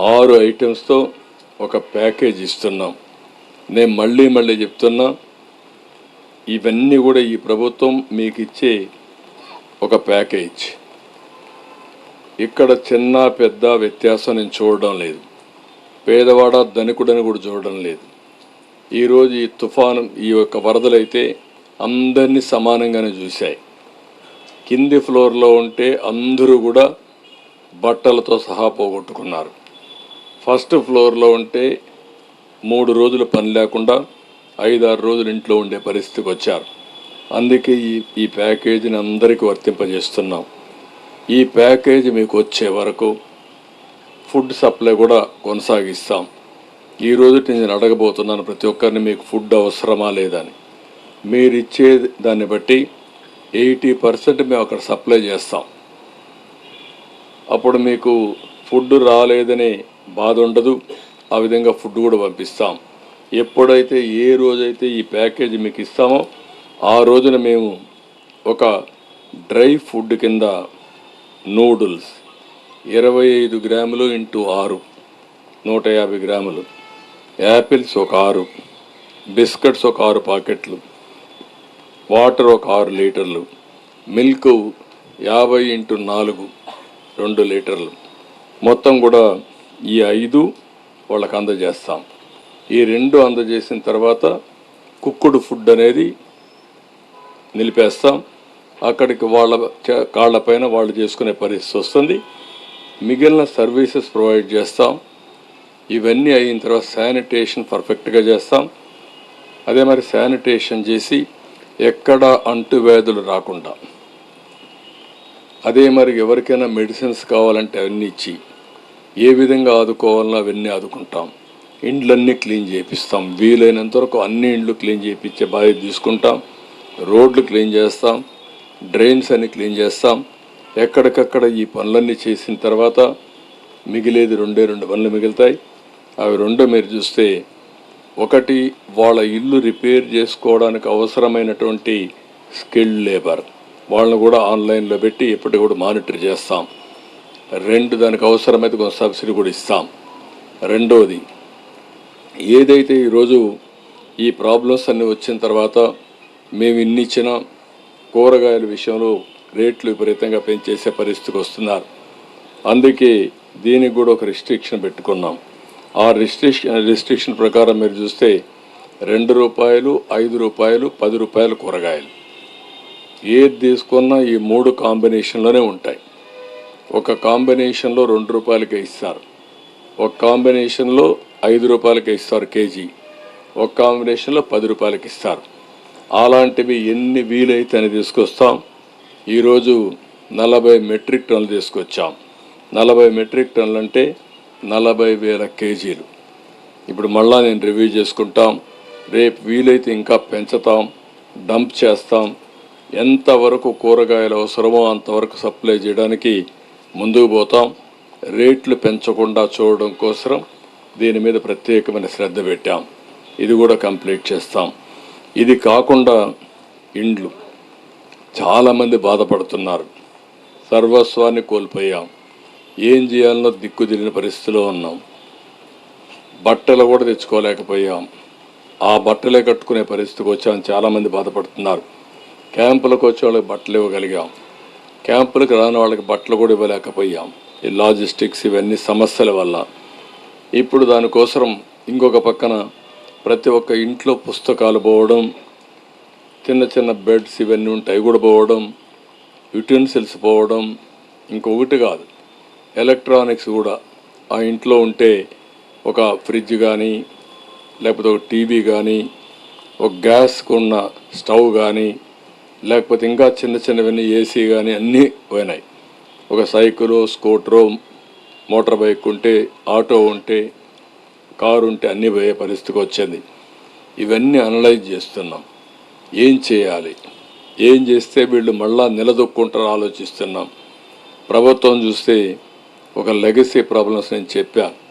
ఆరు ఐటమ్స్తో ఒక ప్యాకేజ్ ఇస్తున్నాం. నేను మళ్ళీ మళ్ళీ చెప్తున్నా ఇవన్నీ కూడా ఈ ప్రభుత్వం మీకు ఇచ్చే ఒక ప్యాకేజ్. ఇక్కడ చిన్న పెద్ద వ్యత్యాసం నేను చూడడం లేదు. పేదవాడ ధనికుడని కూడా చూడడం లేదు. ఈరోజు ఈ తుఫాను ఈ యొక్క వరదలైతే అందరినీ సమానంగానే చూశాయి. కింది ఫ్లోర్లో ఉంటే అందరూ కూడా బట్టలతో సహా పోగొట్టుకున్నారు. ఫస్ట్ ఫ్లోర్లో ఉంటే మూడు రోజులు పని లేకుండా ఐదారు రోజులు ఇంట్లో ఉండే పరిస్థితికి వచ్చారు. అందుకే ఈ ఈ ప్యాకేజీని అందరికీ వర్తింపజేస్తున్నాం. ఈ ప్యాకేజీ మీకు వచ్చే వరకు ఫుడ్ సప్లై కూడా కొనసాగిస్తాం. ఈ రోజు నేను అడగబోతున్నాను ప్రతి ఒక్కరిని మీకు ఫుడ్ అవసరమా లేదని. మీరు ఇచ్చే దాన్ని బట్టి ఎయిటీ పర్సెంట్ మేము అక్కడ సప్లై చేస్తాం. అప్పుడు మీకు ఫుడ్ రాలేదని బాధ ఉండదు. ఆ విధంగా ఫుడ్ కూడా పంపిస్తాం. ఎప్పుడైతే ఏ రోజైతే ఈ ప్యాకేజీ మీకు ఇస్తామో ఆ రోజున మేము ఒక డ్రై ఫుడ్ కింద నూడిల్స్ ఇరవై ఐదు గ్రాములు ఇంటూ ఆరు నూట యాభై గ్రాములు. యాపిల్స్ ఒక ఆరు బిస్కెట్స్ ఒక ఆరు పాకెట్లు వాటర్ ఒక ఆరు లీటర్లు మిల్క్ యాభై ఇంటూ నాలుగు రెండు లీటర్లు. మొత్తం కూడా ఈ ఐదు వాళ్ళకి అందజేస్తాం. ఈ రెండు అందజేసిన తర్వాత కుక్కుడు ఫుడ్ అనేది నిలిపేస్తాం. అక్కడికి వాళ్ళ కాళ్ళపైన వాళ్ళు చేసుకునే పరిస్థితి వస్తుంది. మిగిలిన సర్వీసెస్ ప్రొవైడ్ చేస్తాం. ఇవన్నీ అయిన తర్వాత శానిటేషన్ పర్ఫెక్ట్గా చేస్తాం. అదే మరి శానిటేషన్ చేసి ఎక్కడ అంటువ్యాధులు రాకుండా. అదే మరి ఎవరికైనా మెడిసిన్స్ కావాలంటే అవన్నీ ఇచ్చి ఏ విధంగా ఆదుకోవాలన్నా అవన్నీ ఆదుకుంటాం. ఇండ్లన్నీ క్లీన్ చేపిస్తాం. వీలైనంత వరకు అన్ని ఇండ్లు క్లీన్ చేయించే బాధ్యత తీసుకుంటాం. రోడ్లు క్లీన్ చేస్తాం. డ్రైన్స్ అన్ని క్లీన్ చేస్తాం. ఎక్కడికక్కడ ఈ పనులన్నీ చేసిన తర్వాత మిగిలేది రెండే రెండు పనులు మిగులుతాయి. అవి రెండు మీరు చూస్తే ఒకటి వాళ్ళ ఇల్లు రిపేర్ చేసుకోవడానికి అవసరమైనటువంటి స్కిల్డ్ లేబర్. వాళ్ళని కూడా ఆన్లైన్లో పెట్టి ఎప్పటికి కూడా మానిటర్ చేస్తాం. రెండు దానికి అవసరమైతే కొంత సబ్సిడీ కూడా ఇస్తాం. రెండోది ఏదైతే ఈరోజు ఈ ప్రాబ్లమ్స్ అన్నీ వచ్చిన తర్వాత మేము ఇన్ని ఇచ్చిన కూరగాయల విషయంలో రేట్లు విపరీతంగా పెంచేసే పరిస్థితికి వస్తున్నారు. అందుకే దీనికి కూడా ఒక రిస్ట్రిక్షన్ పెట్టుకున్నాం. ఆ రిస్ట్రిక్షన్ రిస్ట్రిక్షన్ ప్రకారం మీరు చూస్తే రెండు రూపాయలు ఐదు రూపాయలు పది రూపాయలు కూరగాయలు. ఏది తీసుకున్నా ఈ మూడు కాంబినేషన్లోనే ఉంటాయి. ఒక కాంబినేషన్లో రెండు రూపాయలకే ఇస్తారు. ఒక కాంబినేషన్లో ఐదు రూపాయలకే ఇస్తారు కేజీ. ఒక కాంబినేషన్లో పది రూపాయలకి ఇస్తారు. అలాంటివి ఎన్ని వీలైతే అని తీసుకొస్తాం. ఈరోజు నలభై మెట్రిక్ టన్నులు తీసుకొచ్చాం. నలభై మెట్రిక్ టన్నులు అంటే నలభై వేల కేజీలు. ఇప్పుడు మళ్ళా నేను రివ్యూ చేసుకుంటాం. రేపు వీలైతే ఇంకా పెంచుతాం డంప్ చేస్తాం. ఎంతవరకు కూరగాయలు అవసరమో అంతవరకు సప్లై చేయడానికి ముందుకు పోతాం. రేట్లు పెంచకుండా చూడడం కోసం దీని మీద ప్రత్యేకమైన శ్రద్ధ పెట్టాం. ఇది కూడా కంప్లీట్ చేస్తాం. ఇది కాకుండా ఇండ్లు. చాలామంది బాధపడుతున్నారు. సర్వస్వాన్ని కోల్పోయాం. ఏం చేయాలనో దిక్కు పరిస్థితిలో ఉన్నాం. బట్టలు కూడా తెచ్చుకోలేకపోయాం. ఆ బట్టలే కట్టుకునే పరిస్థితికి వచ్చాం చాలామంది బాధపడుతున్నారు. క్యాంపులకు వచ్చే వాళ్ళకి బట్టలు ఇవ్వగలిగాం. క్యాంపులకు రాని వాళ్ళకి బట్టలు కూడా ఇవ్వలేకపోయాం. ఈ లాజిస్టిక్స్ ఇవన్నీ సమస్యల వల్ల. ఇప్పుడు దానికోసం ఇంకొక పక్కన ప్రతి ఒక్క ఇంట్లో పుస్తకాలు పోవడం చిన్న చిన్న బెడ్స్ ఇవన్నీ ఉంటాయి కూడా పోవడం యుటెన్సిల్స్ పోవడం ఇంకొకటి కాదు. ఎలక్ట్రానిక్స్ కూడా ఆ ఇంట్లో ఉంటే ఒక ఫ్రిడ్జ్ కానీ లేకపోతే ఒక టీవీ కానీ ఒక గ్యాస్కు ఉన్న స్టవ్ కానీ లేకపోతే ఇంకా చిన్న చిన్నవన్నీ ఏసీ కానీ అన్నీ పోయినాయి. ఒక సైకిల్ స్కూటరు మోటార్ బైక్ ఉంటే ఆటో ఉంటే కారు ఉంటే అన్నీ పోయే పరిస్థితికి వచ్చింది. ఇవన్నీ అనలైజ్ చేస్తున్నాం. ఏం చేయాలి? ఏం చేస్తే వీళ్ళు మళ్ళా నిలదొక్కుంటారో ఆలోచిస్తున్నాం. ప్రభుత్వం చూస్తే ఒక లెగసీ ప్రాబ్లమ్స్ నేను చెప్పాను